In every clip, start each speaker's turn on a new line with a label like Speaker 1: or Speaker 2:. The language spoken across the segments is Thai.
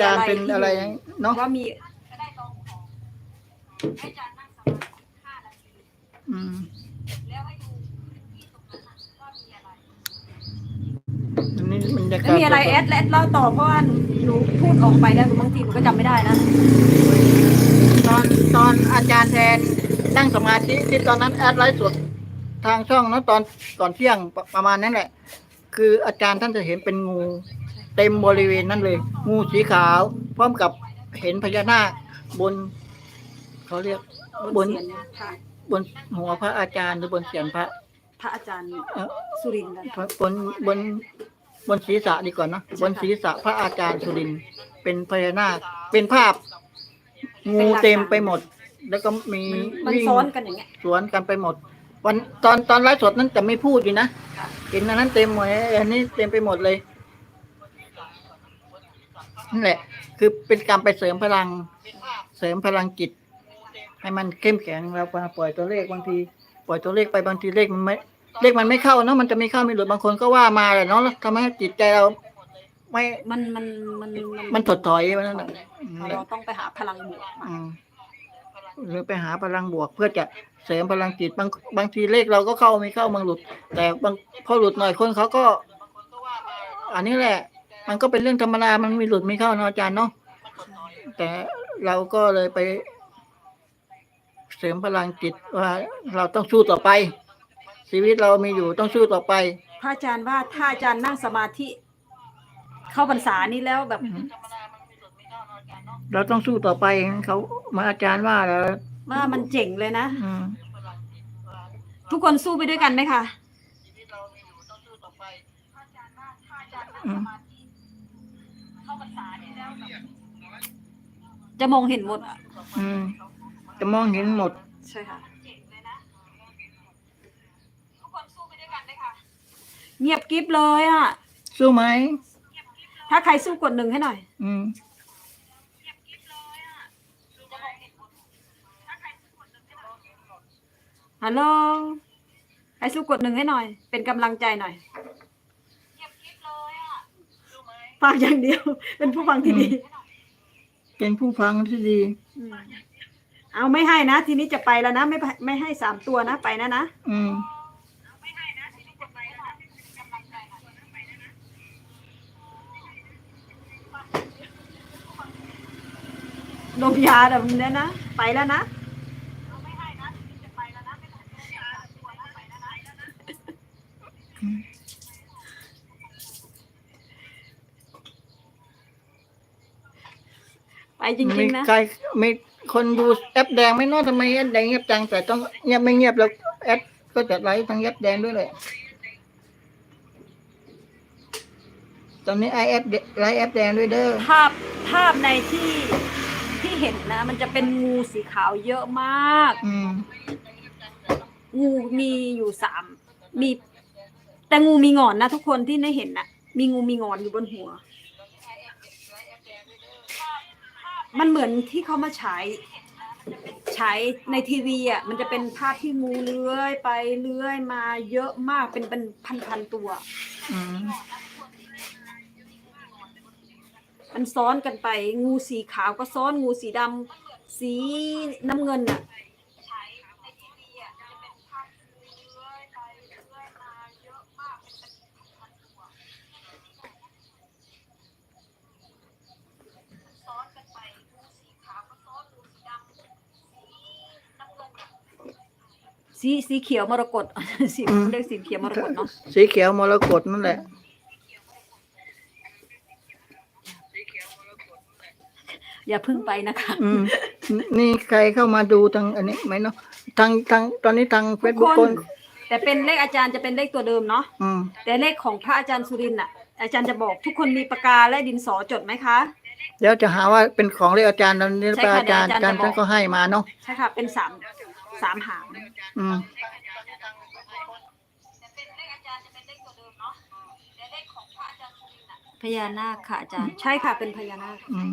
Speaker 1: จารย์เป็นอะไรเนาะ
Speaker 2: ว่ามี
Speaker 1: อืมอันนี้บรรยากา
Speaker 2: ไม่
Speaker 1: ศ
Speaker 2: มีอะไรแอดแอดเล่าต่อเพราะว่าหนูพูดออกไปแล้วบางทีหนูก็จำไม่ได้นะ
Speaker 1: ตอนตอนอาจารย์แทนนั่งสมาธิที่ตอนนั้นแอดไลฟ์สดทางช่องนะตอนก่อนเที่ยงประประมาณนั้นแหละ คืออาจารย์ท่านจะเห็นเป็นงู เต็มบริเวณนั้นเลย งูสีขาว พร้อมกับเห็นพญานาคบนเขาเรียก
Speaker 2: บบน
Speaker 1: น
Speaker 2: เสียนพระ
Speaker 1: บนหัวพระอาจารย์หรือบนเสียนพระ
Speaker 2: พระอาจารย์
Speaker 1: เอ่อ
Speaker 2: สุรินทร์นะ
Speaker 1: บนบนบนศีรษะดีกว่านะบนศีรษะพระอาจารย์สุรินทร์เป็นพญานาคเป็นภาพ งูเต็มไปหมด แล้วก็มี
Speaker 2: มัน
Speaker 1: วิ่ง
Speaker 2: ซ้อนกันอย่างเงี้ย
Speaker 1: สวนกันไปหมด วันตอนตอนไลฟ์สดนั้นจะไม่พูดอยู่นะเห็นอันนั้นเต็มหมดอันนี้เต็มไปหมดเลย นั่นแหละ คือเป็นการไปเสริมพลัง เสริมพลังจิต ให้มันเข้มแข็งเราปล่อยตัวเลขบางที ปล่อยตัวเลขไปบางทีเลขมันไม่เลขมันไม่เข้าเนาะมันจะไม่เข้าไม่หลุดบางคนก็ว่ามาแหละเนาะแล้วทำให้จิตใจเรา ไม่
Speaker 2: มันมันมัน
Speaker 1: มันถดถอยมันนั่นแหละนั่นแหละ
Speaker 2: เราต้องไปหาพลังบวกมา
Speaker 1: อืมหรือไปหาพลังบวกเพื่อจะเสริมพลังจิตบางบางทีเลขเราก็เข้าไม่เข้าบางหลุด แต่บางพอหลุดหน่อยคนเขาก็ อันนี้แหละ มันก็เป็นเรื่องธรรมดามันมีหลุดไม่เข้าเนาะอาจารย์เนาะแต่เราก็เลยไป เสริมพลังจิตว่าเราต้องสู้ต่อไป ชีวิตเรามีอยู่ต้องสู้ต่อไป
Speaker 2: พระอาจารย์ว่าถ้าอาจารย์นั่งสมาธิ เข้าพรรษานี้แล้วแบบ
Speaker 1: เราต้องสู้ต่อไปเขามาอาจารย์ว่าแล้ว
Speaker 2: ว่ามันเจ๋งเลยนะ
Speaker 1: อืม
Speaker 2: ทุกคนสู้ไปด้วยกันไหมคะ
Speaker 1: อืม
Speaker 2: จะมองเห็นหมดอะ
Speaker 1: อืม จะมองเห็นหมด
Speaker 2: ใช่ค่ะเงียบกริบเลยอะ
Speaker 1: สู้ไหม
Speaker 2: ถ้าใครสู้กดหนึ่งให้หน่อย
Speaker 1: อืม
Speaker 2: ฮัลโหลใครสู้กดหนึ่งให้หน่อย เป็นกำลังใจหน่อย ฟังอย่างเดียว เป็นผู้ฟังที่ดี
Speaker 1: เป็นผู้ฟังที่ดี
Speaker 2: อืมเอาไม่ให้นะ ทีนี้จะไปแล้วนะ ไม่ไม่ให้สามตัวนะไปนะนะ
Speaker 1: อืม
Speaker 2: นมยาแบบนี้นะ ไปแล้วนะ จ
Speaker 1: มี
Speaker 2: ริงๆนะ
Speaker 1: ใครมีคนดูแอปแดงไหม่นอทำไมแอปแดงเงียบจังแต่ต้องเงียบไม่เงียบแล้วแอดก็จะไลฟ์ทางแอปแดงด้วยเลยตอนนี้ไอแอปไลฟ์แอปแดงด้วยเด้อ
Speaker 2: ภาพภาพในที่ที่เห็นนะ มันจะเป็นงูสีขาวเยอะมาก
Speaker 1: อืม
Speaker 2: งูมีอยู่สามมี แต่งูมีหงอนนะทุกคนที่ได้เห็นนะมีงูมีหงอนอยู่บนหัว มันเหมือนที่เขามาฉายฉายในทีวีอะมันจะเป็นภาพที่งูเลื้อยไปเลื้อยมาเยอะมากเป็นเป็นพันๆตัว
Speaker 1: อืม
Speaker 2: มันซ้อนกันไป งูสีขาวก็ซ้อนงูสีดำสีน้ำเงินอะ สีสีเขียวมรกต สีเรียกสีเขียวมรกตเนาะ
Speaker 1: สีเขียวมรกตนั่นแหละ
Speaker 2: อย่าเพึ่งไปนะคะ
Speaker 1: อืมนี่ใครเข้ามาดูทางอันนี้ไหมเนาะทางทางตอนนี้ทางเฟ
Speaker 2: ทุ
Speaker 1: ซ
Speaker 2: ก
Speaker 1: บุ๊ก
Speaker 2: ค
Speaker 1: คน น
Speaker 2: แต่เป็นเลขอาจารย์จะเป็นเลขตัวเดิมเนาะ
Speaker 1: อืม
Speaker 2: แต่เลขของพระอาจารย์สุรินทร์อะ อาจารย์จะบอกทุกคนมีปากกาและดินสอจดไหมคะ
Speaker 1: เดี๋ยวจะหาว่าเป็นของเลขอาจารย์ตอนนี้
Speaker 2: ใช่
Speaker 1: พระ
Speaker 2: ค่ะ
Speaker 1: อาจารย์
Speaker 2: เดี๋ยวอาจารย์
Speaker 1: อาจารย์
Speaker 2: จะบอก
Speaker 1: ท่านก็ให้มาเนาะ
Speaker 2: ใช่ค่ะ เป็นสาม สามหาง
Speaker 1: อืม
Speaker 2: พญานาคค่ะอาจารย์ ใช่ค่ะเป็นพญานาค
Speaker 1: อืม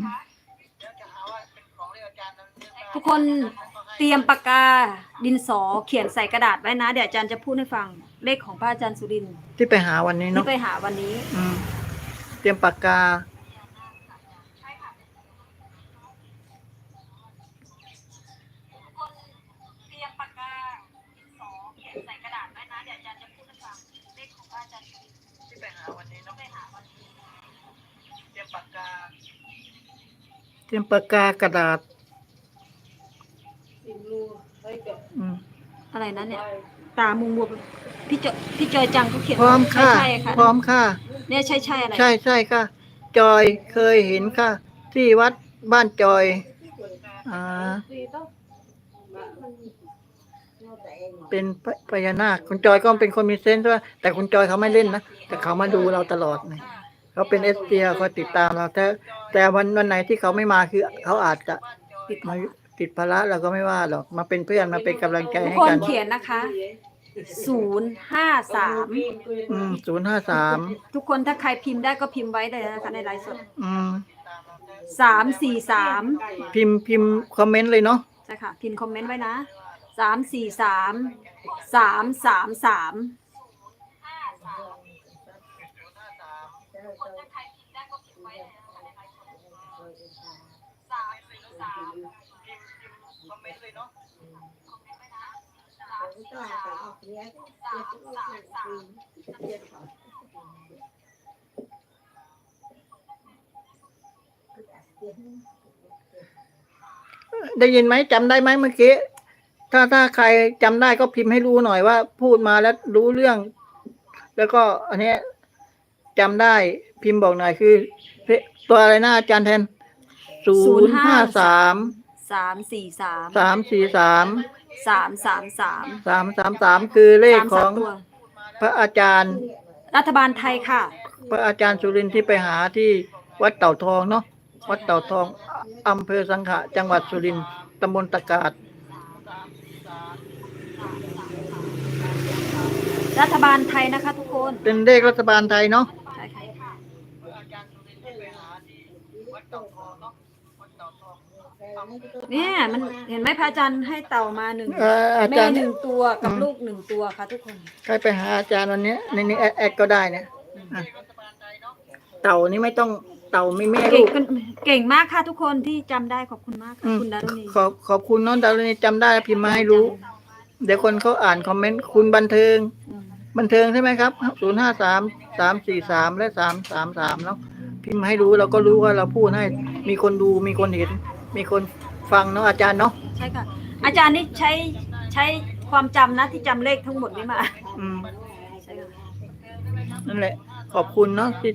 Speaker 2: ทุกคนเตรียมปากกาดินสอเขียนใส่กระดาษไว้นะ เดี๋ยวอาจารย์จะพูดให้ฟังเลขของพระอาจารย์สุรินทร์
Speaker 1: ที่ไปหาวันนี้
Speaker 2: ที่
Speaker 1: เนาะ
Speaker 2: ไปหาวันนี้
Speaker 1: อืมเตรียมปากกา เตรียมปากกากระดาษอืม
Speaker 2: อะไรนะเนี่ย ตามุมมัวพี่จอยพี่จอยจังเขาเขียน
Speaker 1: พร้อมค่ะ
Speaker 2: ใช่ค่ะ
Speaker 1: พร้อมค่ะ
Speaker 2: เนี่ยใช่ใช่อะไร
Speaker 1: ใช่ใช่ค่ะ จอยเคยเห็นค่ะ ที่วัดบ้านจอย อ่า เป็นพพญานาคคุณจอยก็เป็นคนมีเซนส์ด้วยแต่คุณจอยเขาไม่เล่นนะ แต่เขามาดูเราตลอดนะ เขาเป็นเอสเตียเขาติดตามเราแต่แต่วันวันไหนที่เขาไม่มาคือเขาอาจจะติดมาติดภาระเราก็ไม่ว่าหรอกมาเป็นเพื่อนมาเป็นกำลังใจ
Speaker 2: ทุก
Speaker 1: ให้
Speaker 2: คน
Speaker 1: กัน
Speaker 2: เขียนนะคะศูนย์ห้าสาม
Speaker 1: อืมศูนย์ห้าสาม
Speaker 2: ทุกคนถ้าใครพิมพ์ได้ก็พิมพ์ไว้เลยนะคะในไลฟ์สด
Speaker 1: อืม
Speaker 2: สามสี่สาม
Speaker 1: พิมพ์พิมพ์คอมเมนต์เลยเนาะ
Speaker 2: ใช่ค่ะ พิมพ์คอมเมนต์ไว้นะสามสี่สามสามสามสาม
Speaker 1: ได้ยินไหมจำได้ไหมเมื่อกี้ ถ้าถ้าใครจำได้ก็พิมพ์ให้รู้หน่อยว่า พูดมาแล้วรู้เรื่อง แล้วก็ อันเนี้ยจำได้พิมพ์บอกหน่อยคือเพตัวอะไรนะอาจารย์แทนศูนย์ห้าสาม
Speaker 2: สามสี่สาม
Speaker 1: สามสี่สาม
Speaker 2: สามสามสาม
Speaker 1: สามสามสามคือเลข
Speaker 2: สาม
Speaker 1: ข
Speaker 2: สา
Speaker 1: อ
Speaker 2: ม
Speaker 1: ง
Speaker 2: ตัว
Speaker 1: พระอาจารย์
Speaker 2: รัฐบาลไทยค่ะ
Speaker 1: พระอาจารย์สุรินทร์ที่ไปหาที่วัดเต่าทองเนาะวัดเต่าทองอำเภอสังขะจังหวัดสุรินทร์ตำบลตะกาด
Speaker 2: รัฐบาลไทยนะคะทุกคน
Speaker 1: เป็นเลขรัฐบาลไทยเนาะ
Speaker 2: ใช่ค่ะ เนี่ยมันเห็นไหมพระอาจารย์ให้เต่ามาหนึ่ง
Speaker 1: เอ่ออา
Speaker 2: แม่
Speaker 1: จารย์
Speaker 2: หนึ่งตัวกับ
Speaker 1: อืม
Speaker 2: ลูกหนึ่งตัวค่ะทุกคน
Speaker 1: ใครไปหาอาจารย์วันเนี้ยในนี้แอดแอดก็ได้เนี่ยอะเต่านี่ไม่ต้องเต่าไม่แม่
Speaker 2: เก่
Speaker 1: ลู
Speaker 2: ง
Speaker 1: ก
Speaker 2: กันเก่งมากค่ะทุกคนที่จำได้ขอบคุณมากค่ะ
Speaker 1: อืม
Speaker 2: คุณดารุณี
Speaker 1: ขอบขอบคุณน้องดาวนี่จำได้พิมพ์มาให้รู้ เดี๋ยวคนเขาอ่านคอมเมนต์คุณบันเทิง
Speaker 2: อืม
Speaker 1: บันเทิงใช่ไหมครับ ศูนย์ห้าสามสามสี่สามและสามสามสามเนาะพิมพ์ให้รู้เราก็รู้ว่าเราพูดให้มีคนดูมีคนเห็น มีคนฟังเนาะอาจารย์เนาะ
Speaker 2: ใช่ค่ะ อาจารย์นี่ใช้ใช้ความจำนะที่จำเลขทั้งหมดนี้มา
Speaker 1: อืม
Speaker 2: ใช่ค่ะ
Speaker 1: นั่นแหละ ขอบคุณเนาะที่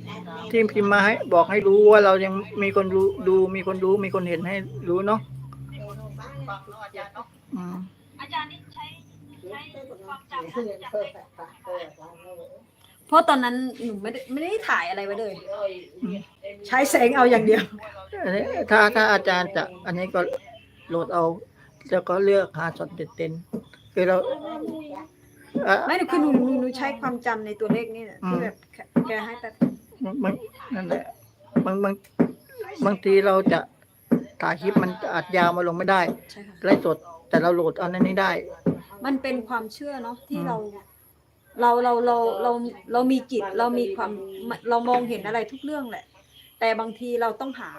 Speaker 1: ที่พิมพ์มาให้บอกให้รู้ว่าเรายังมีคนรู้ดูมีคนรู้มีคนเห็นให้รู้เนาะอืม
Speaker 2: อาจารย์นี่ใช้ใช้ความจำเพราะตอนนั้นหนูไม่ได้ไม่ได้ถ่ายอะไรไว้เลย ใช้แสงเอาอย่างเดียว
Speaker 1: อันนี้ถ้าถ้าอาจารย์จะอันนี้ก็โหลดเอาแล้วก็เลือกหาช็อตเด็ดๆคือเราอะ
Speaker 2: ไม่หนูคือหนูหนูหนูใช้ความจำในตัวเลขนี่แหละ
Speaker 1: อืม
Speaker 2: ที่แบบแกให้แบบ
Speaker 1: บางนั่นแหละบางบางบางทีเราจะถ่ายคลิปมันอาจยาวมาลงไม่ได้
Speaker 2: ใช่ค่ะ
Speaker 1: ไลฟ์สดแต่เราโหลดเอาในนี้ได้
Speaker 2: มันเป็นความเชื่อเนาะที่
Speaker 1: อืม
Speaker 2: เรา เราเราเราเราเรามีจิตเรามีความเรามองเห็นอะไรทุกเรื่องแหละ แต่บางทีเราต้องหา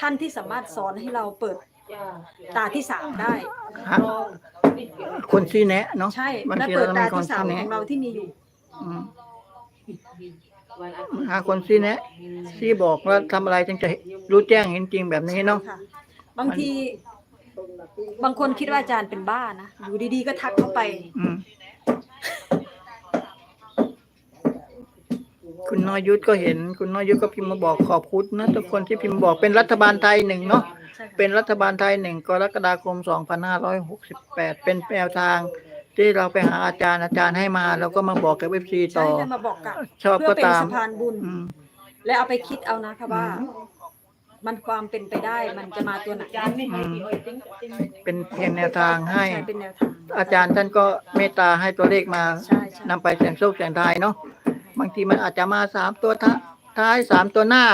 Speaker 2: ท่านที่สามารถสอนให้เราเปิดตาที่สามได้
Speaker 1: หาคนที่แนะเนาะ
Speaker 2: ใช่
Speaker 1: บาง
Speaker 2: และ
Speaker 1: ที
Speaker 2: เปิ
Speaker 1: เรา
Speaker 2: ด
Speaker 1: ต้อง
Speaker 2: ตา
Speaker 1: มีคน
Speaker 2: ที่สาม
Speaker 1: ที่
Speaker 2: ข
Speaker 1: แนะ
Speaker 2: องเราที่มีอยู่
Speaker 1: อืมหาคนที่แนะที่บอกว่าทำอะไรถึงจะรู้แจ้งเห็นจริงแบบนี้เนาะ
Speaker 2: ค่ะบางที บางคนคิดว่าอาจารย์เป็นบ้านะ อยู่ดีๆก็ทักเข้าไป
Speaker 1: อืม คุณน้อยยุทธก็เห็น คุณน้อยยุทธก็พิมพ์มาบอกขอบคุณนะทุกคนที่พิมพ์บอกเป็นรัฐบาลไทยหนึ่งเนาะ
Speaker 2: ใช่ค่ะ
Speaker 1: เป็นรัฐบาลไทยหนึ่งกรกฎาคม 2568 เป็นแนวทางที่เราไปหาอาจารย์อาจารย์ให้มาแล้วก็มาบอกกับเอฟซี
Speaker 2: ใช่
Speaker 1: ต่อ
Speaker 2: จะมาบอกกับ
Speaker 1: ชอบ
Speaker 2: เพื่
Speaker 1: ก็
Speaker 2: อเป็น
Speaker 1: ตาม
Speaker 2: สะพานบุญ
Speaker 1: อืม
Speaker 2: และเอาไปคิดเอานะคะว่า
Speaker 1: อืม
Speaker 2: มันความเป็นไปได้มันจะมาตัวไหน
Speaker 1: อืมเป็นเพียงแนวทางให้
Speaker 2: ใช่เป็นแนวทาง
Speaker 1: อาจารย์ท่านก็เมตตาให้ตัวเลขมา
Speaker 2: ใช่ใช่
Speaker 1: นำไปเสี่ยงโชคเสี่ยงทายเนาะ บางทีมันอาจจะมาสามตัวท้าท้ายสามตัวหน้า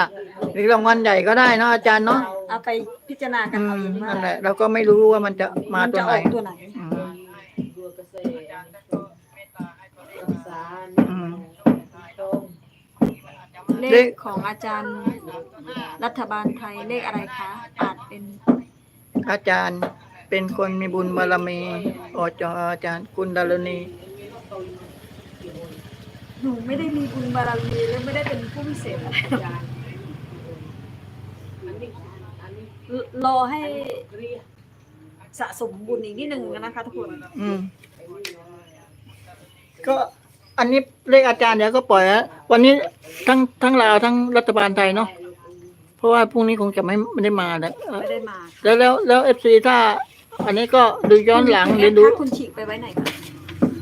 Speaker 1: หรือรางวัลใหญ่ก็ได้เนาะอาจารย์เนาะ
Speaker 2: เอาไปพิจารณากัน
Speaker 1: อื
Speaker 2: เอา
Speaker 1: ม
Speaker 2: เองว่า
Speaker 1: นั่นแหละเราก็ไม่รู้ว่ามันจะมาตัวไหน
Speaker 2: จะออกตัวไหน
Speaker 1: อืมอืม
Speaker 2: เล
Speaker 1: เล
Speaker 2: ข
Speaker 1: ข
Speaker 2: ของอาจารย์รัฐบาลไทยเลขอะไรคะ อาจเป็น
Speaker 1: อาจารย์เป็นคนมีบุญบารมีอจออาจารย์คุณดารณี
Speaker 2: หนูไม่ได้มีบุญบารมีและไม่ได้เป็นผู้พิเศษอะไรรอให้สะสมบุญอีกนิดนึงนะคะทุกคน
Speaker 1: อืม ก็อันนี้เลขอาจารย์เดี๋ยวก็ปล่อยแล้ววันนี้ทั้งทั้งลาวทั้งรัฐบาลไทยเนาะเพราะว่าพรุ่งนี้คงจะไม่ไม่ได้มาแล้วเอ่อ
Speaker 2: ไม่ได้มา
Speaker 1: แล้วแล้วแล้วเอฟซีถ้า อันนี้ก็ดูย้อนหลัง
Speaker 2: คุณ
Speaker 1: เรียนดู
Speaker 2: คะคุณฉีกไปไว้ไหนคะ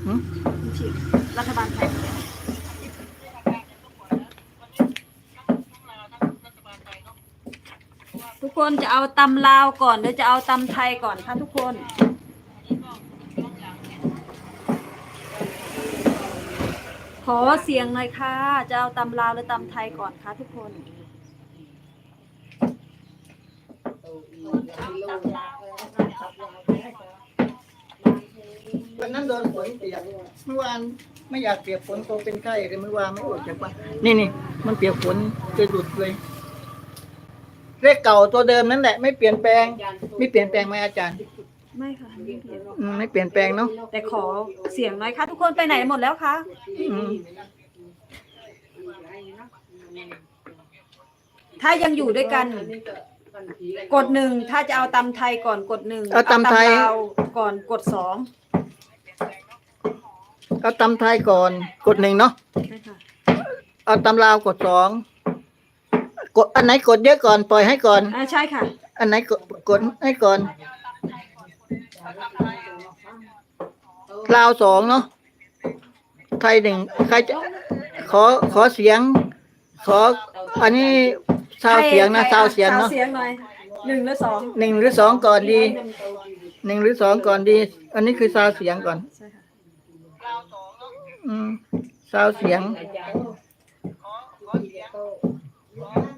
Speaker 1: หืม
Speaker 2: คุณฉีกรัฐบาลไทยไปไว้ไหน ทุกคนจะเอาตำลาวก่อนหรือจะเอาตำไทยก่อนคะทุกคน ขอเสียงหน่อยค่ะ จะเอาตำลาวหรือตำไทยก่อนคะทุกคน
Speaker 1: วันนั้นโดนฝนเปียกเมื่อวานไม่อยากเปียกฝนคงเป็นไข้เลยเมื่อวานไม่อดจากบ้านนี่นี่มันเปียกฝนจะหลุดเลย เลขเก่าตัวเดิมนั่นแหละไม่เปลี่ยนแปลงไม่เปลี่ยนแปลงไหมอาจารย์
Speaker 2: ไม่ค่ะไม่เปลี่ยน
Speaker 1: อืมไม่เปลี่ยนแปลงเนาะ
Speaker 2: แต่ขอเสียงหน่อยค่ะ ทุกคนไปไหนหมดแล้วคะ
Speaker 1: อืม
Speaker 2: ถ้ายังอยู่ด้วยกัน กดหนึ่งถ้าจะเอาตำไทยก่อนกดหนึ่ง
Speaker 1: เอาตำไทย
Speaker 2: ลาวก่อนกดสอง
Speaker 1: เอาตำไทยก่อนกดหนึ่งเนาะ
Speaker 2: ใช่ค่ะ
Speaker 1: เอาตำลาวกดสอง กดอันไหนกดเยอะก่อนปล่อยให้ก่อน
Speaker 2: อ่าใช่ค่ะ
Speaker 1: อันไหนกดกดให้ก่อนลาวสองเนาะไทยหนึ่งใครจะขอขอเสียง ขออันนี้ซาวเสียงนะ
Speaker 2: ใคร
Speaker 1: ซาวเสียง
Speaker 2: ซาว
Speaker 1: เนาะ
Speaker 2: เสียงหน่อยหนึ่งหรือสอง
Speaker 1: หนึ่งหรือสองก่อนดีหนึ่งหรือสองก่อนดี อันนี้คือซาวเสียงก่อน
Speaker 2: ใช่ค่ะ
Speaker 1: อืมซาวเสียงเ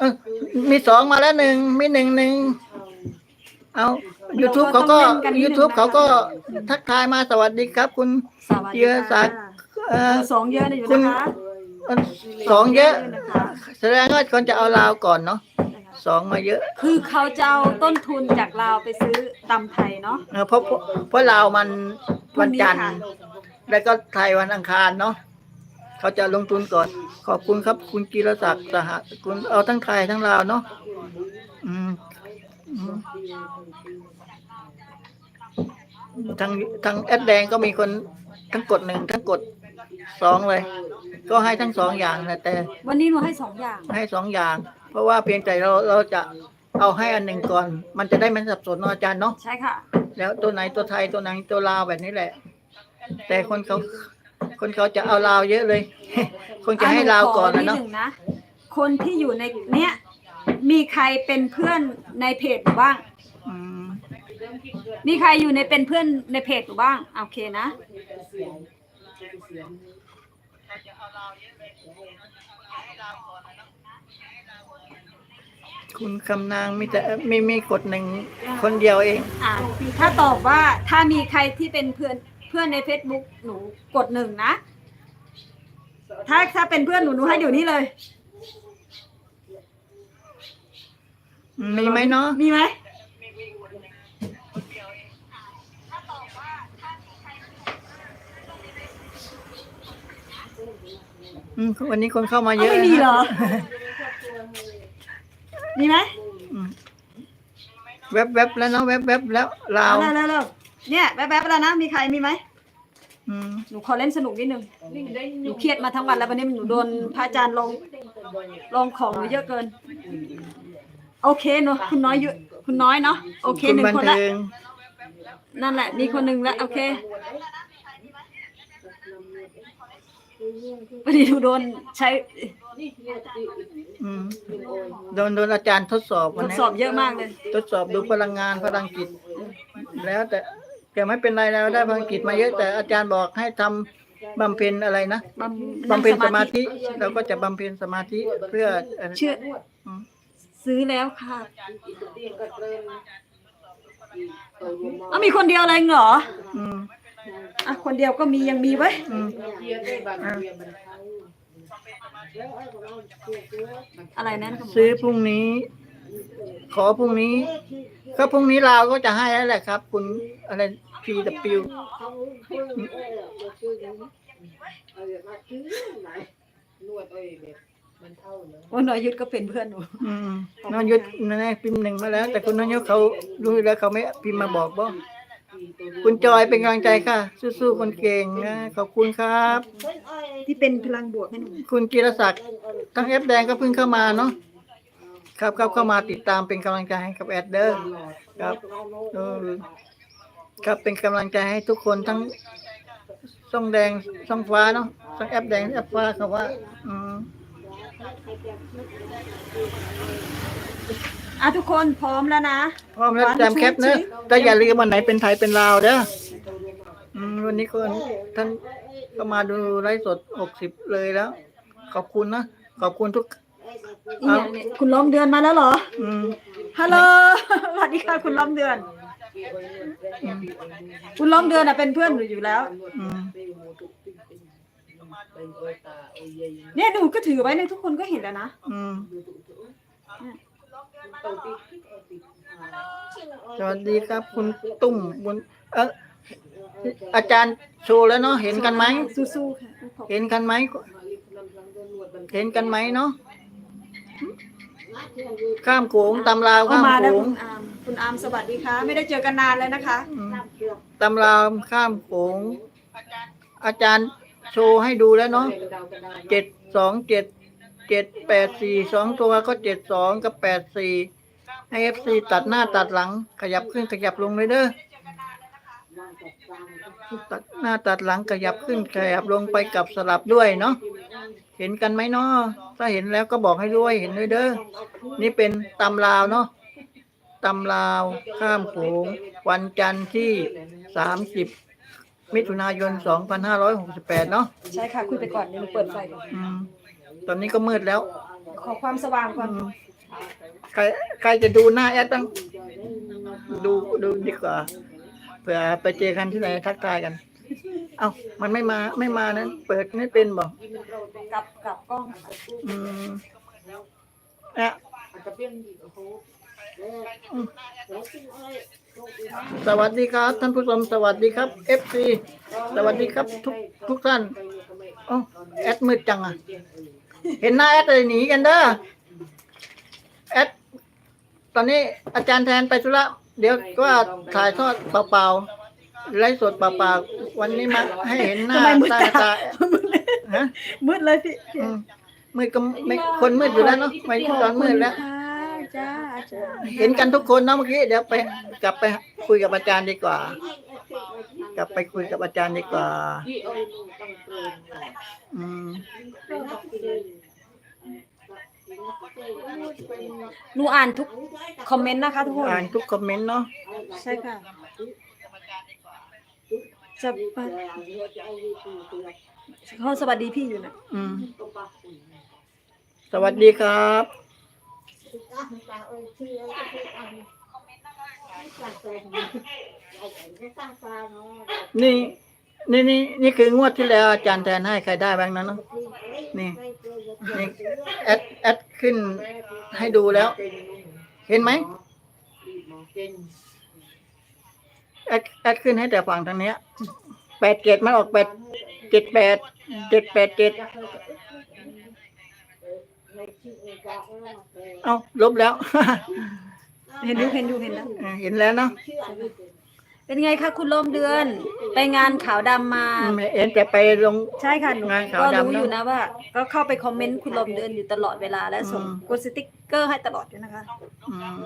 Speaker 1: อ้อมีสองมาแล้วหนึ่งมีหนึ่งหนึ่งเอา YouTube เขาก็ YouTube เขาก็ทักทายมาสวัสดีครับ คุณ
Speaker 2: สวัสดี
Speaker 1: เยอะสั
Speaker 2: ค่ะ
Speaker 1: กเอ่อ
Speaker 2: สองเยอะอยู่
Speaker 1: คุณ
Speaker 2: นะคะ
Speaker 1: สองเยอะ
Speaker 2: นะคะ
Speaker 1: แสดงว่าคนจะเอาลาวก่อนเนาะ สองมาเยอะ
Speaker 2: คือเขาจะเอาต้นทุนจากลาวไปซื้อตำไทยเนาะ
Speaker 1: เออเพราะเพราะเพราะลาวมัน
Speaker 2: พรุ่
Speaker 1: วัน
Speaker 2: งนี้
Speaker 1: จันทร์
Speaker 2: ค่ะ
Speaker 1: แล้วก็ไทยวันอังคารเนาะเขาจะลงทุนก่อน ขอบคุณครับ คุณกีรศักดิ์สหคุณเอาทั้งไทยทั้งลาวเนาะอืมอืมทางทางแอดแดงก็มีคนทั้งกดหนึ่งทั้งกดสองเลย ก็ให้ทั้งสองอย่างนะแต่
Speaker 2: วันนี้หนูให้สองอย่าง
Speaker 1: ให้สองอย่าง เพราะว่าเพียงแต่เราเราจะเอาให้อันหนึ่งก่อน มันจะได้ไม่สับสนเนอะอาจารย์เนาะ
Speaker 2: ใช่ค่ะ
Speaker 1: แล้วตัวไหนตัวไทยตัวไหนตัวลาวแบบนี้แหละ แต่คนเขาคนเขาจะเอาลาวเยอะเลยคงจะให้ลาวก่อน
Speaker 2: ห
Speaker 1: นะ
Speaker 2: ข
Speaker 1: เนาะ
Speaker 2: ดงนะคนที่อยู่ในเนี้ยมีใครเป็นเพื่อนในเพจหนูบ้าง
Speaker 1: อืม
Speaker 2: มีใครอยู่ในเป็นเพื่อนในเพจหนูบ้างโอเคนะ
Speaker 1: คุณคำนางมีแต่มีมีกดหนึ่งคนเดียวเอง
Speaker 2: อ่าถ้าตอบว่าถ้ามีใครที่เป็นเพื่อนเพื่อนใน Facebook หนูกดหนึ่งนะ ถ้าถ้าเป็นเพื่อนหนูหนูให้เดี๋ยวนี้เลย
Speaker 1: มีไหมเนาะ
Speaker 2: มีไหม
Speaker 1: อืมวันนี้คนเข้ามาเย
Speaker 2: เอา
Speaker 1: อะ
Speaker 2: ไม่มีเหรอ
Speaker 1: นะ
Speaker 2: มีไหม
Speaker 1: อืมแวบแวบแล้วเนาะแวบแวบแล้วลาว
Speaker 2: เอาเร็วๆๆเนี่ยแป๊บๆแล้วนะมีใครมีไหม
Speaker 1: อืม
Speaker 2: หนูขอเล่นสนุกนิดนึงหนูเครียดมาทั้งวันแล้ววันนี้หนูโดนพระอาจารย์ลงลงของหนูเยอะเกิน โอเคเนาะคุณน้อยเยอะคุณน้อยเนาะโอเค
Speaker 1: คุณ
Speaker 2: หนึ่ง
Speaker 1: บัน
Speaker 2: คนละ
Speaker 1: เทิง
Speaker 2: นั่นแหละ มีคนหนึ่งแล้วโอเควันนี้หนูโดนใช้
Speaker 1: อืมโดนโดนอาจารย์ทดสอบ
Speaker 2: ท
Speaker 1: วัน
Speaker 2: ด
Speaker 1: นี้
Speaker 2: สอบเยอะมากเลย
Speaker 1: ทดสอบดูพลังงานพลังจิต แล้วแต่แต่ไม่เป็นไรแล้วได้พลังจิตมาเยอะแต่อาจารย์บอกให้ทำบำเพ็ญอะไรนะ
Speaker 2: บำ
Speaker 1: บำเพ็ญสมาธิ
Speaker 2: ใช่
Speaker 1: เราก็จะบำเพ็ญสมาธิเพื่อเอ่อ
Speaker 2: เชื่อ
Speaker 1: อืม
Speaker 2: ซื้อแล้วค่ะเอามีคนเดียวเลยเหรอ
Speaker 1: อืม
Speaker 2: อะคนเดียวก็มียังมีไว้ย
Speaker 1: อืม
Speaker 2: อะ ไรนั่นก็
Speaker 1: ซื้อพรุ่งนี้ ขอพรุ่งนี้ ก็พรุ่งนี้เราก็จะให้แล้วแหละครับ คุณอะไร P W
Speaker 3: นวดเอ้ยแบบมันเท่าเนอะ
Speaker 2: ว่าน้อยยุทธก็เป็นเพื่อนหนู
Speaker 1: อืมน้องยุทธนั่นแน่พิมพ์หนึ่งมาแล้ว แต่คุณน้องยุทธเขารู้แล้วเขาไม่พิมพ์มาบอกบ่ คุณจอยเป็นกำลังใจค่ะ สู้ๆคนเก่งนะขอบคุณครับ
Speaker 2: ที่เป็นพลังบวกให้หนู
Speaker 1: คุณกีรศักดิ์ทั้งแอปแดงก็เพิ่งเข้ามาเนาะครับครับเข้ามาติดตามเป็นกำลังใจให้กับแอดเดอร์ครับเออครับเป็นกำลังใจให้ทุกคนทั้งช่องแดงช่องฟ้าเนาะทั้งแอปแดงแอปฟ้าเขาว่า อืม
Speaker 2: อะทุกคนพร้อมแล้วนะ
Speaker 1: พร้อมแล้ว
Speaker 2: วัน
Speaker 1: จำแคปเนอะ
Speaker 2: ชุด
Speaker 1: แต่อย่าลืมวันไหนเป็นไทยเป็นลาวเด้ออืมวันนี้คนท่านก็มาดูไลฟ์สดหกสิบเลยแล้ว ขอบคุณนะ ขอบคุณทุก
Speaker 2: อีกอย่างเนี่ยคุณล้อมเดือนมาแล้วเหรอ
Speaker 1: อืม
Speaker 2: ฮัลโหล สวัสดีค่ะคุณล้อมเดือน คุณล้อมเดือนอะเป็นเพื่อนหนูอยู่แล้ว
Speaker 1: อืม
Speaker 2: เนี่ยหนูก็ถือไว้ในยทุกคนก็เห็นแล้วนะ
Speaker 1: อืม สวัสดีครับ คุณตุ้มบนเอออาจารย์โชว์แล้วเนาะเห็นกันไหม
Speaker 2: สู้ๆค่ะขอบคุณ
Speaker 1: เห็นกันไหมเห็นกันไหมเนาะข้ามโขงตำราว
Speaker 2: เข้า
Speaker 1: ข้าม
Speaker 2: มา
Speaker 1: โข
Speaker 2: แล้ว
Speaker 1: ง
Speaker 2: คุณอามคุณอามสวัสดีค่ะ ไม่ได้เจอกันนานเลยนะคะ
Speaker 1: อืมตำราวข้ามโขงอาจารย์โชว์ให้ดูแล้วเนาะเจ็ดสองเจ็ด เจ็ดแปดสี่สองตัวก็เจ็ดสองกับแปดสี่ให้เอฟซีตัดหน้าตัดหลัง ขยับขึ้นขยับลงเลยเด้อตัดหน้าตัดหลังขยับขึ้นขยับลงไปกับสลับด้วยเนาะเห็นกันไหมเนาะถ้าเห็นแล้วก็บอกให้ด้วยเห็นด้วยเด้อนี่เป็นตำราวเนาะตำราวข้ามโขงวันจันทร์ที่สามสิบมิถุนายนสองพันห้าร้อยหกสิบแปดเนาะ
Speaker 2: ใช่ค่ะ คุยไปก่อนเดี๋ยวหนูเปิดไฟก่อน
Speaker 1: อืม ตอนนี้ก็มืดแล้ว
Speaker 2: ขอความสว่างก่อน
Speaker 1: อืมใครใครจะดูหน้าแอดต้องดูดูดีกว่าเผื่อไปเจอกันที่ไหนทักทายกัน เอ้ามันไม่มาไม่มานั้น เปิดไม่เป็นบอก
Speaker 2: กลับกลับกล้อง
Speaker 1: อืมอะสวัสดีครับ ท่านผู้ชมสวัสดีครับเอฟซีสวัสดีครับทุกทุกท่านเอ้าแอดมืดจังอะ เห็นหน้าแอดเลยหนีกันเด้อแอดตอนนี้อาจารย์แทนไปธุระเดี๋ยวก็ถ่ายทอดเปล่าๆไลฟ์สดเปล่าๆวันนี้มาให้เห็นหน้า
Speaker 2: ทำไมมืด
Speaker 1: ตา
Speaker 2: ตา
Speaker 1: ตาฮะ
Speaker 2: มืดเลยพี่
Speaker 1: อืมมืดก็ไม่คนมืดอยู่แล้วเนาะไม่ตอนมืดแล้ว
Speaker 2: ขอบคุณค่ะจ้าอาจารย์
Speaker 1: เห็นกันทุกคนเนาะเมื่อกี้เดี๋ยวไปกลับไปคุยกับอาจารย์ดีกว่า กลับไปคุยกับอาจารย์ดีกว่าอืม
Speaker 2: หนูอ่านทุกคอมเมนต์นะคะทุกคน
Speaker 1: อ่านทุกคอมเมนต์เนาะ
Speaker 2: ใช่ค่ะจะไปเขาสวัสดีพี่อยู่นะ
Speaker 1: อืม สวัสดีครับ นี่นี่นี่นี่คืองวดที่แล้วอาจารย์แทนให้ใครได้บ้างนะเนาะนี่นี่แอดแอดขึ้นให้ดูแล้ว เห็นไหมแอดแอดขึ้นให้แต่ฝั่งทางเนี้ยแปดเจ็ดมันออกแปดเจ็ดแปดเจ็ดแปดเจ็ดเอาลบแล้ว
Speaker 2: เห็นดูเห็นดูเห็นแล้ว
Speaker 1: เห็นแล้วเนาะ
Speaker 2: เป็นไงคะคุณลมเดือน ไปงานขาวดำมา
Speaker 1: ไม่เอ็นจะไปลง
Speaker 2: ใช่ค่ะหนู
Speaker 1: งานขาว
Speaker 2: ก็
Speaker 1: ดำ
Speaker 2: รู้
Speaker 1: เนอะ
Speaker 2: อยู่นะว่า ก็เข้าไปคอมเมนต์คุณลมเดือนอยู่ตลอดเวลาและส่ง
Speaker 1: อืม
Speaker 2: กดสติ๊กเกอร์ให้ตลอดด้วยนะคะ
Speaker 1: อืม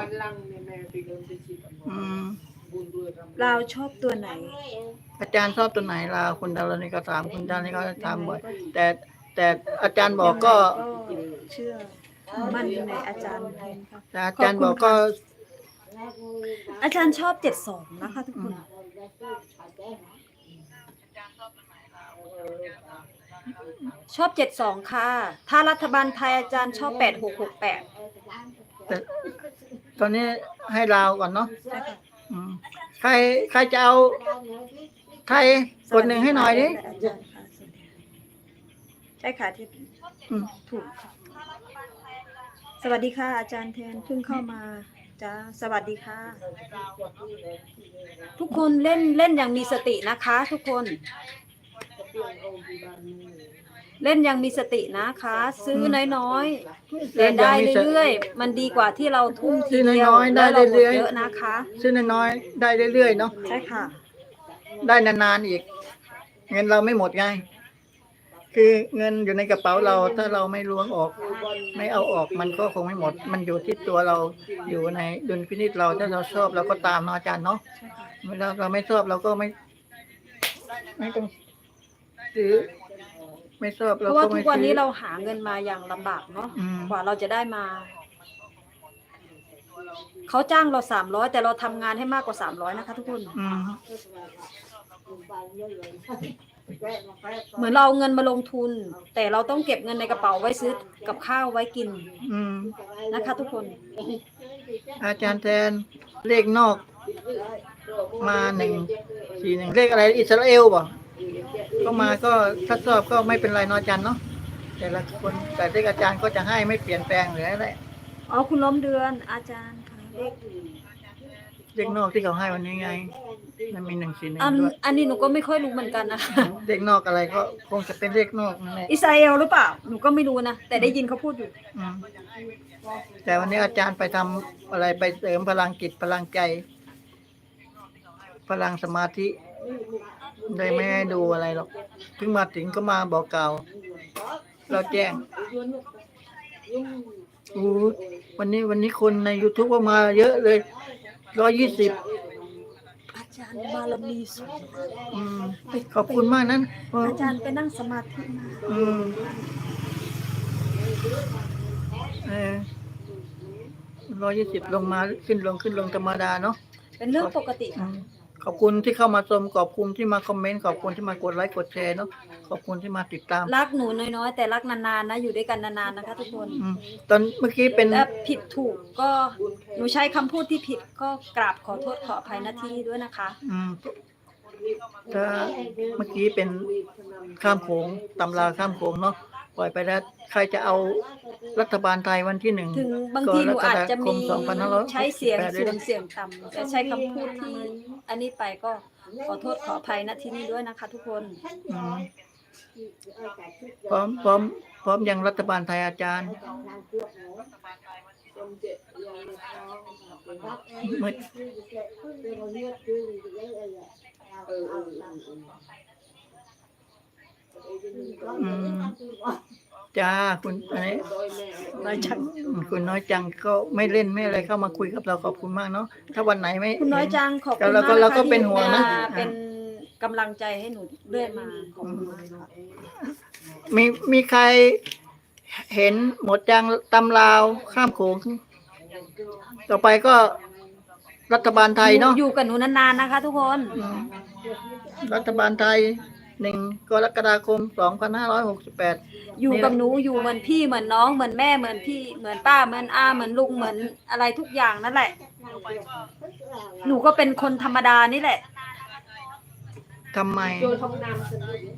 Speaker 3: วันลังเนี่ยแม่ไปเดินไปฉีดหมอ
Speaker 1: อืม
Speaker 3: บุญด้วยรำ
Speaker 2: เราชอบตัวไหน
Speaker 1: อาจารย์ชอบตัวไหนล่ะคุณดาวนี่ก็ถามคุณดาวนี่ก็ถามบ่อยแต่แต่อาจารย์บอกก็
Speaker 2: เชื่อมั่นในอาจารย์แทนค่ะ
Speaker 1: แต่อาจารย์บอกก็
Speaker 2: อาจารย์ชอบเจ็ดสองนะคะทุกคนชอบเจ็ดสองค่ะ ถ้ารัฐบาลไทยอาจารย์ชอบแปดหกหกแปด
Speaker 1: แต่ตอนนี้ให้ลาวก่อนเนาะ
Speaker 2: ใช่ค่ะ
Speaker 1: อืมใครใครจะเอาไทยกดหนึ่งให้หน่อยดิ
Speaker 2: อาจารย์ค่ะใช่ค่ะที่
Speaker 1: อืม
Speaker 2: ถูกค่ะสวัสดีค่ะ อาจารย์แทนเพิ่งเข้ามาจ้าสวัสดีค่ะ ทุกคนเล่นเล่นอย่างมีสตินะคะ ทุกคน เล่นอย่างมีสตินะคะ ซื้อน้อยๆแต่ได้เรื่อยๆมันดีกว่าที่เราทุ่มที
Speaker 1: ซื้อ
Speaker 2: เดียว
Speaker 1: น้อยๆได้
Speaker 2: แล้วเราหมด
Speaker 1: เรื่อยๆ
Speaker 2: เยอะนะคะ
Speaker 1: ซื้อน้อยๆได้เรื่อยๆเนาะ
Speaker 2: ใช่ค่ะ
Speaker 1: ได้นานๆอีก เงินเราไม่หมดไงคือเงินอยู่ในกระเป๋าเราถ้าเราไม่ล้วงออก ไม่เอาออกมันก็คงไม่หมด มันอยู่ที่ตัวเราอยู่ในดุลพินิจเราถ้าเราชอบเราก็ตามเนาะอาจารย์เนาะ
Speaker 2: ใช่ค่ะ
Speaker 1: เวลาเราไม่ชอบเราก็ไม่ ไม่ต้องซื้อ ไม่ชอบ
Speaker 2: เพ
Speaker 1: เรา
Speaker 2: ราะว่า
Speaker 1: ก็
Speaker 2: ทุ
Speaker 1: ไม่
Speaker 2: กวัน
Speaker 1: ซื้
Speaker 2: นี้
Speaker 1: อ
Speaker 2: เราหาเงินมาอย่างลำบากเนาะ
Speaker 1: อืม
Speaker 2: กว่าเราจะได้มา เขาจ้างเราสามร้อยแต่เราทำงานให้มากกว่าสามร้อยนะคะ ทุกคน
Speaker 1: อืม
Speaker 2: เหมือนเราเอาเงินมาลงทุน แต่เราต้องเก็บเงินในกระเป๋าไว้ซื้อกับข้าวไว้กิน
Speaker 1: อืม
Speaker 2: นะคะ ทุกคน
Speaker 1: อาจารย์แทนเลขนอก มาหนึ่งสี่หนึ่งเลขอะไรอิสราเอลบ่ ก็มาก็ถ้าชอบก็ไม่เป็นไรเนาะอาจารย์เนาะแต่ละคนแต่เลขอาจารย์ก็จะให้ไม่เปลี่ยนแปลงหรืออะไร
Speaker 2: อ๋อคุณล้มเดือนอาจารย์ค่ะเลข
Speaker 1: เลขนอกที่เขาให้วันนี้ไงมันมีหนึ่งสี่หนึ่ง
Speaker 2: อัน
Speaker 1: ด้วย
Speaker 2: อันนี้หนูก็ไม่ค่อยรู้เหมือนกันนะคะ
Speaker 1: เลขนอกอะไรก็คงจะเป็นเลขนอกนั่นแหละ
Speaker 2: อิสราเอลหรือเปล่าหนูก็ไม่รู้นะแต่ได้ยินเขาพูดอยู่
Speaker 1: อืมแต่วันนี้อาจารย์ไปทำอะไรไปเสริมพลังจิตพลังใจ พลังสมาธิ เลยไม่ให้ดูอะไรหรอกเพิ่งมาถึงก็มาบอกกล่าวเราแจ้งอู้วันนี้วันนี้คนใน YouTube ก็มาเยอะเลยร้อยยี่สิบ
Speaker 2: อาจารย์บารมีสูง
Speaker 1: ขอบคุณมากนั้นเออ
Speaker 2: อาจารย์ไปนั่งสมาธิมา
Speaker 1: อืมเออร้อยยี่สิบลงมาขึ้นลงขึ้นลงธรรมดาเนาะ
Speaker 2: เป็นเรื่องปกติ
Speaker 1: อื
Speaker 2: ค่ะ
Speaker 1: ม ขอบคุณที่เข้ามาชมขอบคุณที่มาคอมเมนต์ขอบคุณที่มากดไลค์กดแชร์เนาะขอบคุณที่มาติดตาม
Speaker 2: รักหนูน้อยๆแต่รักนานๆนะอยู่ด้วยกันนานๆนะคะทุกคน
Speaker 1: อืมตอนเมื่อกี้เป็น
Speaker 2: และผิดถูกก็หนูใช้คำพูดที่ผิดก็กราบขอโทษขออภัยหน้าที่นี้ด้วยนะคะ
Speaker 1: อืมถ้าเมื่อกี้เป็นข้ามโขงตำราข้ามโขงเนาะป ล่อยไปแล้ว ใครจะเอารัฐบาลไทยวันที่หนึ่ง
Speaker 2: ถึงบางทีหนูอาจจะมี
Speaker 1: สองพันห้าร้อย
Speaker 2: ใช้เสียง
Speaker 1: ด้
Speaker 2: สู
Speaker 1: วย
Speaker 2: ง
Speaker 1: นะ
Speaker 2: เสียงต่ำแต่ใช้คำพูดที่อันนี้ไปก็ขอโทษขออภัยณที่นี้ด้วยนะคะ ทุกคน
Speaker 1: อืมพร้อมพร้อมพร้อมยังรัฐบาลไทยอาจารย์มืด
Speaker 3: เออเออเออ
Speaker 1: อืม จ้าคุณอะไรน้อยจังคุณน้อยจังก็ไม่เล่นไม่อะไรเข้ามาคุยกับเราขอบคุณมากเนาะถ้าวันไหนไม่
Speaker 2: คุณน้อยจังขอบคุณ
Speaker 1: เรา
Speaker 2: มาก
Speaker 1: ก็
Speaker 2: นะ
Speaker 1: เรา
Speaker 2: คะ
Speaker 1: ก็
Speaker 2: ที่
Speaker 1: เป็นห่วงนะ
Speaker 2: มาเป็นกำลังใจให้หนูเรื่อยมาขอบคุณค่ะ
Speaker 1: มีมีใครเห็นหมดยังตำลาวข้ามโขงต่อไปก็รัฐบาลไทยเนาะ
Speaker 2: อยู่กับหนูนานๆนะคะ ทุกคน
Speaker 1: อืมรัฐบาลไทย หนึ่งกรกฎาคมสองพันห้าร้อยหกสิบแปด
Speaker 2: อยู่กับหนูอยู่เหมือนพี่เหมือนน้องเหมือนแม่เหมือนพี่เหมือนป้าเหมือนอาเหมือนลุงเหมือนอะไรทุกอย่างนั่นแหละ หนูก็เป็นคนธรรมดานี่แหละ
Speaker 1: ทำไม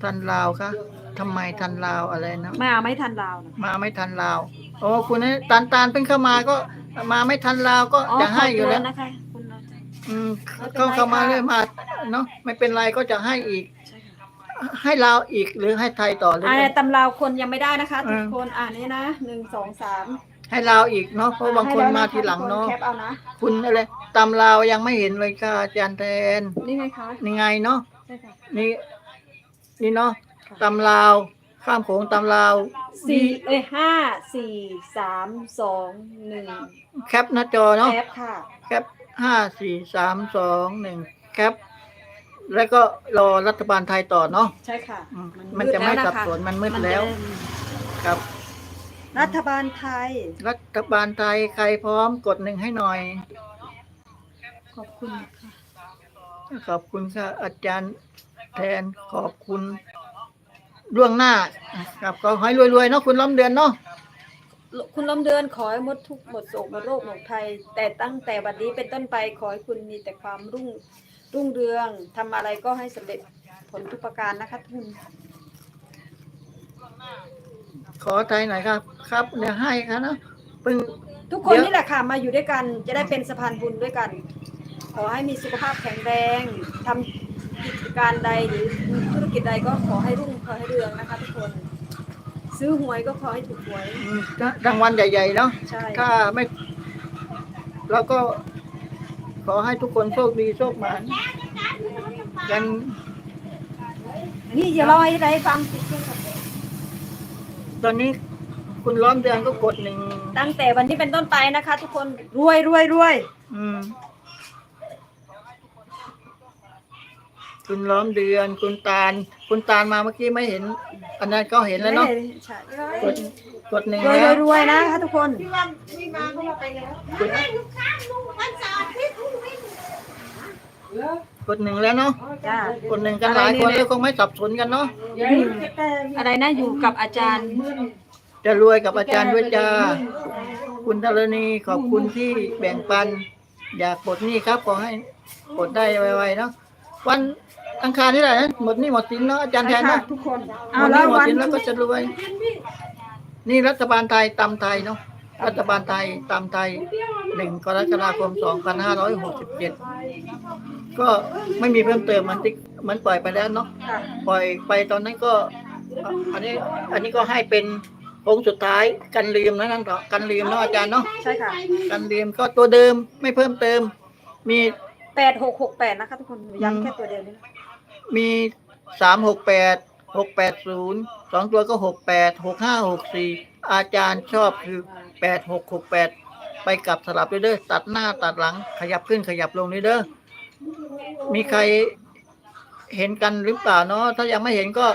Speaker 1: ทันลาวคะทำไมทันลาวอะไรนะ
Speaker 2: มาไม่ทันลาวนะ
Speaker 1: มาไม่ทันลาวโอ้คุณนี่ตานตานเพิ่งเข้ามาก็ มาไม่ทันลาวก็
Speaker 2: อ๋อ
Speaker 1: จะ
Speaker 2: ข
Speaker 1: ให้
Speaker 2: อบ
Speaker 1: อยู่
Speaker 2: คุ
Speaker 1: แล้
Speaker 2: ณ
Speaker 1: ว
Speaker 2: นะคะคุณน้อยจัง
Speaker 1: อืม
Speaker 2: ไม่เป็นไร
Speaker 1: ก็เข้ามา
Speaker 2: ค่ะ
Speaker 1: เรื่อยมาเนาะไม่เป็นไรก็จะให้อีก
Speaker 2: ใช่ค่ะ
Speaker 1: ให้ลาวอีกหรือให้ไทยต่อหรือ
Speaker 2: อ่าตำราวคนยังไม่ได้นะคะ
Speaker 1: อื
Speaker 2: ทุ
Speaker 1: ม
Speaker 2: กคนอ่านนี้นะหนึ่งสองสาม
Speaker 1: ให้ลาวอีกเนาะเพราะบางคนมาทีหลังเนาะ
Speaker 2: แคปเอานะ
Speaker 1: คุณอะไรตำลาวยังไม่เห็นเลยค่ะอาจารย์แทน
Speaker 2: นี่ไงคะ
Speaker 1: นี่ไงเนาะ
Speaker 2: ใช่ค่ะ
Speaker 1: นี่นี่เนาะตำลาวข้ามโขงตำลาว
Speaker 2: สี่เอ้ยห้าสี่สามสองหนึ่ง
Speaker 1: แคปหน้าจอเนาะ
Speaker 2: แคปค่ะ
Speaker 1: แคปห้าสี่สามสองหนึ่งแคป แล้วก็รอรัฐบาลไทยต่อเนาะ
Speaker 2: ใช่ค่ะ
Speaker 1: อืมมันจะไม่สับสนมันมืดแล้วครับ
Speaker 2: รัฐบาลไทย
Speaker 1: รัฐบาลไทยใครพร้อมกดหนึ่งให้หน่อย
Speaker 2: ขอบคุณค่ะ
Speaker 1: ขอบคุณค่ะอาจารย์แทนขอบคุณล่วงหน้าครับก็ให้รวยๆเนาะคุณล้อมเดือนเนาะ
Speaker 2: คุณลำเดือนขอให้หมดทุกข์หมดโศกหมดโรคหมดภัยแต่ตั้งแต่บัดนี้เป็นต้นไปขอให้คุณมีแต่ความรุ่ง รุ่งเรืองทำอะไรก็ให้สำเร็จผลทุกประการนะคะทุกคน
Speaker 1: ขอไทยหน่อยครับ ครับเดี๋ยวให้ครับนะเพิ่ง
Speaker 2: ทุกคน
Speaker 1: เดี๋ยว
Speaker 2: นี่แหละค่ะมาอยู่ด้วยกันจะได้เป็นสะพานบุญด้วยกัน ขอให้มีสุขภาพแข็งแรงทำกิจการใดหรือธุรกิจใดก็ขอให้รุ่งขอให้เรืองนะคะ ทุกคน ซื้อหวยก็ขอให้ถูกหวย
Speaker 1: อืมรางวัลใหญ่ๆเนาะ
Speaker 2: ใช่
Speaker 1: ถ้าไม่ เราก็ ขอให้ทุกคนโชคดีโชคหมานกัน
Speaker 2: นี่อย่าเล่าให้ใครฟัง
Speaker 1: ตอนนี้คุณล้อมเดือนก็กดหนึ่ง
Speaker 2: ตั้งแต่วันนี้เป็นต้นไปนะคะ ทุกคนรวยรวยรวย
Speaker 1: อืม คุณล้อมเดือน คุณตาล คุณตาลมาเมื่อกี้ไม่เห็น อันนั้นก็เห็นแล้วเนาะ
Speaker 2: ใช่
Speaker 1: กดกดหนึ่ง
Speaker 2: รวยร
Speaker 1: แล้ววย
Speaker 2: รวยนะคะทุกคน
Speaker 3: ไม่มาก็มาไปแล้ว
Speaker 1: กดกดหนึ่งแล้วเนาะ
Speaker 2: จ้าก
Speaker 1: ดหนึ่งกันหลายคนแล้วคงไม่สับสนกันเนาะ
Speaker 2: อะไรนะอยู่กับอาจารย์
Speaker 1: จะรวยกับอาจารย์ด้วยจ้าคุณธรณีขอบคุณที่แบ่งปัน อยากปลดหนี้ครับขอให้ปลดได้ไวๆเนาะวัน อังคารนี่แหละนะหมดหนี้หมดสินเนาะอาจารย์แทน
Speaker 2: ใช่ค่ะ
Speaker 1: เนาะ
Speaker 2: ทุกคน
Speaker 1: ห
Speaker 2: เอา
Speaker 1: มดห
Speaker 2: แล้
Speaker 1: นี้
Speaker 2: ว
Speaker 1: หมด
Speaker 2: วัน
Speaker 1: สินแล้วก็จะรวยนี่รัฐบาลไทยตามไทยเนาะรัฐบาลไทยตามไทยหนึ่งกรกฎาคมสองพันห้าร้อยหกสิบเจ็ดก็ไม่มีเพิ่มเติมมันที่มันปล่อยไปแล้วเนาะ
Speaker 2: ค่ะ
Speaker 1: ปล่อยไปตอนนั้นก็อะอันนี้อันนี้ก็ให้เป็นองค์สุดท้ายกันลืมนะนั่นต่อกันลืมเนาะอาจารย์เนาะ
Speaker 2: ใช่ค่ะ
Speaker 1: กันลืมก็ตัวเดิมไม่เพิ่มเติม มี
Speaker 2: แปดหกหกแปดนะคะทุกคนย้ำแค่ตัวเดียวนี้นะ
Speaker 1: มีสามหกแปดหกแปดศูนย์สองตัวก็หกแปดหกห้าหกสี่อาจารย์ชอบคือแปดหกหกแปดไปกลับสลับด้วยเด้อตัดหน้าตัดหลัง ขยับขึ้นขยับลงนี่เด้อมีใครเห็นกันหรือเปล่าเนาะถ้ายังไม่เห็นก็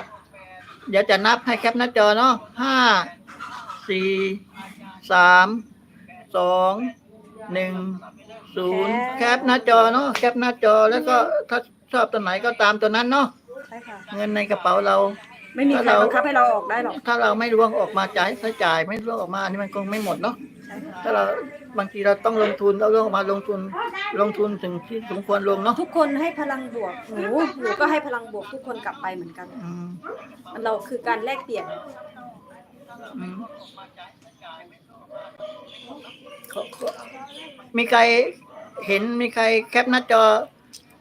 Speaker 1: เดี๋ยวจะนับให้แคปหน้าจอเนาะห้าสี่สามสองหนึ่งศูนย์แคปหน้าจอเนาะแคปหน้าจอแล้วก็ถ้า ชอบตัวไหนก็ตามตัวนั้นเนาะ
Speaker 2: ใช่ค่ะ
Speaker 1: เงินในกระเป๋าเรา
Speaker 2: ไม่มีใครบังคับให้เราออกได้หรอก
Speaker 1: ถ้าเราไม่ร่วงออกมาจ่ายใช้จ่ายไม่ร่วงออกมาอันนี้มันคงไม่หมดเนาะ
Speaker 2: ใช่ค่ะ
Speaker 1: ถ้าเราบางทีเราต้องลงทุนเราร่วงออกมาลงทุน ลงทุนถึงที่สมควรลงเนาะ
Speaker 2: ทุกคนให้พลังบวกหนูหนูก็ให้พลังบวกทุกคนกลับไปเหมือนกัน
Speaker 1: อืม
Speaker 2: เราคือการแลกเปลี่ยน
Speaker 1: อืมขอขอมีใครเห็นมีใครแคปหน้าจอ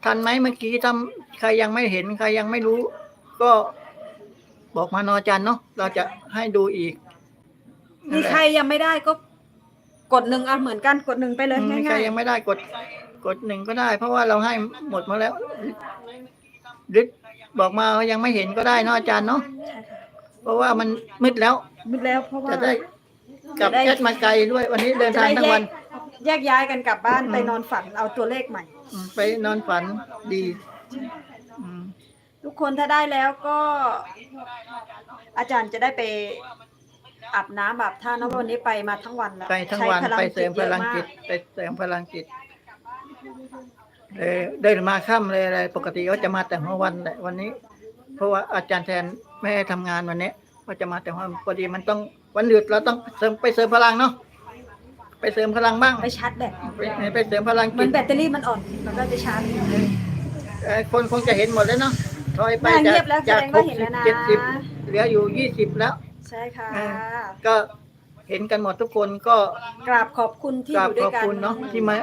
Speaker 1: ทันไหมเมื่อกี้ทำใครยังไม่เห็นใครยังไม่รู้ ก็บอกมาเนอะอาจารย์เนาะเราจะให้ดูอีก
Speaker 2: มีใครยังไม่ได้ก็กดหนึ่งอะเหมือนกันกดหนึ่งไปเลย
Speaker 1: อืมมีใคร
Speaker 2: ง่าย
Speaker 1: ยังไม่ได้กดกดหนึ่งก็ได้ เพราะว่าเราให้หมดมาแล้วดึกบอกมาว่ายังไม่เห็นก็ได้เนาะอาจารย์เนาะ
Speaker 2: ๆใช่ค่ะ
Speaker 1: เพราะว่ามันมืดแล้ว
Speaker 2: มืดแล้วเพราะว่า
Speaker 1: จะได้กลับ
Speaker 2: จะได้
Speaker 1: แคทมาไกลด้วยวันนี้เดินทางทั้งวัน
Speaker 2: แยกย้ายกันกลับบ้าน
Speaker 1: อืม
Speaker 2: ไปนอนฝันเอาตัวเลขใหม่
Speaker 1: อืม ไปนอนฝันดีอืม
Speaker 2: ทุกคนถ้าได้แล้วก็ อาจารย์จะได้ไปอาบน้ำอาบท่าเนอะวันนี้ไปมาทั้งวันแล้ว
Speaker 1: ไปทั้งวัน
Speaker 2: ใช้
Speaker 1: ไปเสริมพลังจิต
Speaker 2: เยอะ
Speaker 1: ไปเสริมพลังจิตเออเดินมาค่ำเลยอะไรปกติก็จะมาแต่หัววันแหละวันนี้ เพราะว่าอาจารย์แทนไม่ให้ทำงานวันนี้ก็จะมาแต่หัววันพอดีมันต้องวันหยุดเราต้องเสริมไปเสริมพลังเนาะ ไปเสริมพลังบ้าง
Speaker 2: มากไปชาร์จแบต
Speaker 1: ไปไปเสริมพลัง
Speaker 2: เหมื
Speaker 1: จิ
Speaker 2: อน
Speaker 1: ต
Speaker 2: แบตเตอรี่มันอ่อน มันก็จะชาร์จ
Speaker 1: เอ่อคนคงจะเห็นหมดแล้วเนาะถอยไป
Speaker 2: น่า
Speaker 1: จา
Speaker 2: เงี
Speaker 1: ก
Speaker 2: ยบแล้ว
Speaker 1: จาก
Speaker 2: แสดง
Speaker 1: ห
Speaker 2: ว่ากเห็น
Speaker 1: สิ
Speaker 2: แล้
Speaker 1: บ
Speaker 2: วนะ
Speaker 1: เจ็ดสิบเหลืออยู่ยี่สิบแล้ว
Speaker 2: ใช่ค่ะ
Speaker 1: อ่าก็เห็นกันหมดทุกคนก็
Speaker 2: กราบขอบคุณที่
Speaker 1: ก
Speaker 2: อ
Speaker 1: ราบ
Speaker 2: ยู่ด้
Speaker 1: ข
Speaker 2: ว
Speaker 1: อยบ
Speaker 2: กัน
Speaker 1: คุณเนาะที่มา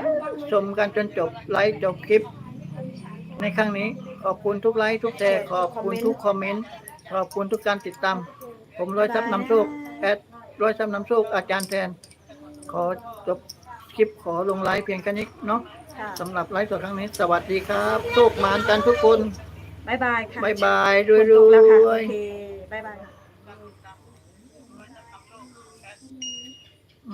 Speaker 1: ชมกันจนจบไลฟ์จบคลิป ในครั้งนี้ขอบคุณทุกไลฟ์ทุกแชร์ขอบคุณทุกคอมเมนต์ขอบคุณทุกการติดตาม ผมร้อยทรัพย์นำโชคแอดร้อยทรัพย์นำโชคอาจารย์แทน ขอจบคลิปขอลงไลฟ์เพียงแค่นี้เนาะ
Speaker 2: ค่ะ
Speaker 1: สำหรับไลฟ์สดครั้งนี้ สวัสดีครับโชคมานกันทุกคน
Speaker 2: บ๊ายบายค่ะ
Speaker 1: บายบายร
Speaker 2: ฝ
Speaker 1: วย
Speaker 2: น
Speaker 1: ร
Speaker 2: ตกแล้วค่ะ
Speaker 1: ว
Speaker 2: โอยเคบ๊ายบาย